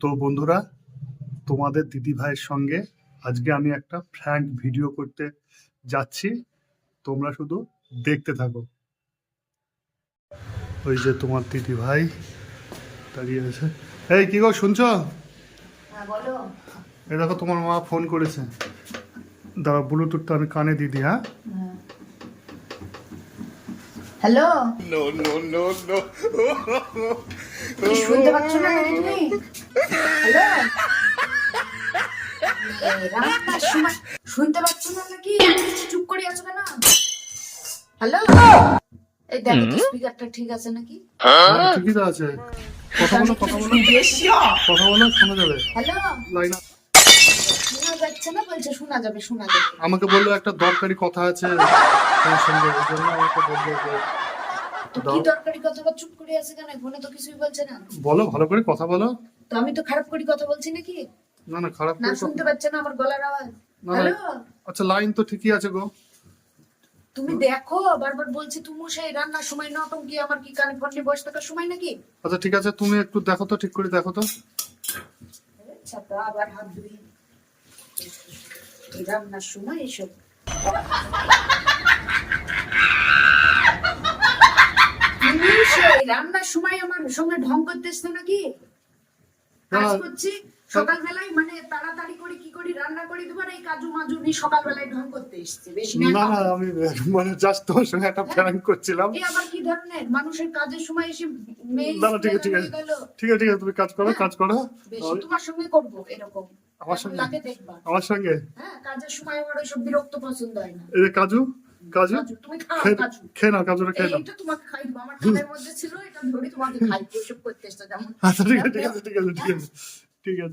তো বন্ধুরা তোমাদের দিদি ভাইয়ের সঙ্গে আজকে আমি একটা ফ্র্যাঙ্ক ভিডিও করতে যাচ্ছি। তোমরা শুধু দেখতে থাকো। ওই যে তোমার দিদি ভাই দাঁড়িয়ে আছে। এই কি গো শুনছো? হ্যাঁ এই দেখো তোমার মা ফোন করেছে। দাঁড়া ব্লুটুথটা আমি কানে দিদি হ্যাঁ? Hello? No no no no কি শুনতে পাচ্ছ না নাকি তুমি? হ্যালো? শুনতে পাচ্ছ না নাকি চুপ করে আছো কেন? হ্যালো? এই দেখো স্পিকারটা ঠিক আছে নাকি? হ্যাঁ, ঠিকই তো আছে। কথা বলো কথা বলো। কথা বলো শোনা যাবে। হ্যালো? লাইন শোনা যাচ্ছে না বলছে শোনা যাবে শোনা যাবে। আমাকে বলল একটা দরকারি কথা আছে তোমার সঙ্গে ওই জন্য আমাকে বলল যে তো কি দরকারি কথা বা চুপ করে আছে কেন? ফোনে তো কিছুই বলছে না। বলো ভালো করে কথা বলো। তো আমি তো খারাপ করে কথা বলছি নাকি? না না খারাপ না শুনতে পাচ্ছে না আমার গলার আওয়াজ। না, না। হ্যালো? আচ্ছা লাইন তো ঠিকই আছে গো। তুমি দেখো বারবার বলছি তুমি সেই রান্নার সময় নটঙ্কি আমার কি কানে ফোন নিয়ে বসে থাকার সময় নাকি? আচ্ছা ঠিক আছে তুমি একটু দেখো তো ঠিক করে দেখো তো। আবার হাত ধুই। রান্নার সময় এসব রান্নার সময় আমার সঙ্গে ঢং করতেছ নাকি কাজ করছি সকালবেলায় মানে তাড়াতাড়ি করে কি করি রান্না করে দেবো আর এই কাজু মাজু নিয়ে সকালবেলায় ঢং করতে এসছে বেশি না আমি মানে জাস্ট তোমার সঙ্গে একটা প্র্যাঙ্ক করছিলাম। এ আবার কি ধরনের? মানুষের কাজের সময় এসে মেয়ে না, না, ঠিক আছে, ঠিক আছে। ঠিক আছে ঠিক আছে তুমি কাজ করো কাজ করো বেশি তোমার সঙ্গে করব এরকম। আমার সঙ্গে? আমার সঙ্গে? হ্যাঁ কাজের সময় আমার ওইসব বিরক্ত পছন্দ হয় না। এই কাজু? কাজু? তুমি খাও খেয়ে কাজু। খেয়ে নাও কাজুটা খেয়ে নাও। এইটা তোমাকে খাই দেবো আমার কানের মধ্যে ছিল এটা ধরে তোমাকে খাই এসব করতে এসেছ যেমন আচ্ছা ঠিক আছে ঠিক আছে ঠিক আছে ঠিক আছে।